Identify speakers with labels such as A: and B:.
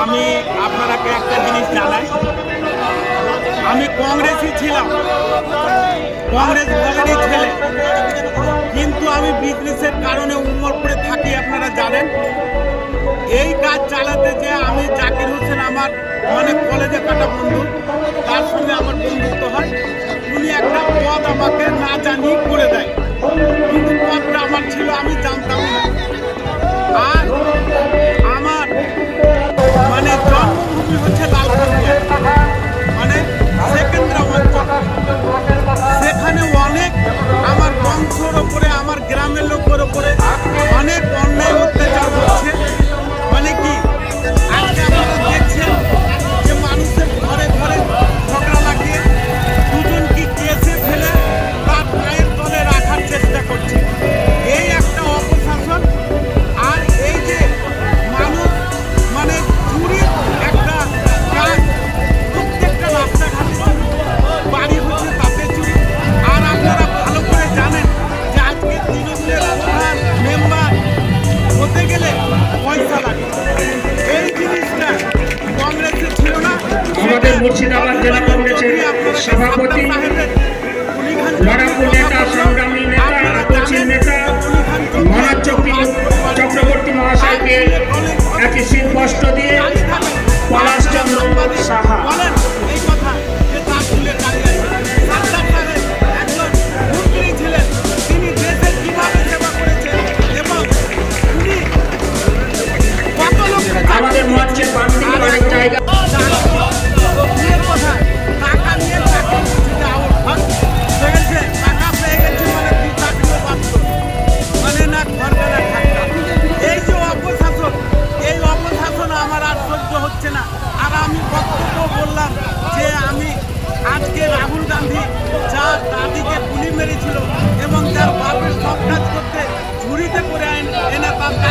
A: আমি আপনারাকে একটা জিনিস জানাই। আমি কংগ্রেসই ছিলাম। কংগ্রেস ভোটারই ছেলে। কিন্তু আমি বিজনেসের কারণে উমরপুরে থাকি আপনারা জানেন। এই কাজ চালাতে যে আমি জাকির হোসেন আমার অনেক কলেজে কাটা বন্ধু তার সঙ্গে আমার বন্ধুত্ব হয়। উনি একটা পদ আমাকে না
B: জানি জেলা কংগ্রেসের সভাপতি লড়াকু নেতা, সংগ্রামী নেতা কোচিং নেতা, মনোজ চক্রবর্তী মহাশয়কে একটি শীত বস্ত্র দিয়ে Palash Chandra Saha.
A: por
C: en,
A: en
C: la pampa,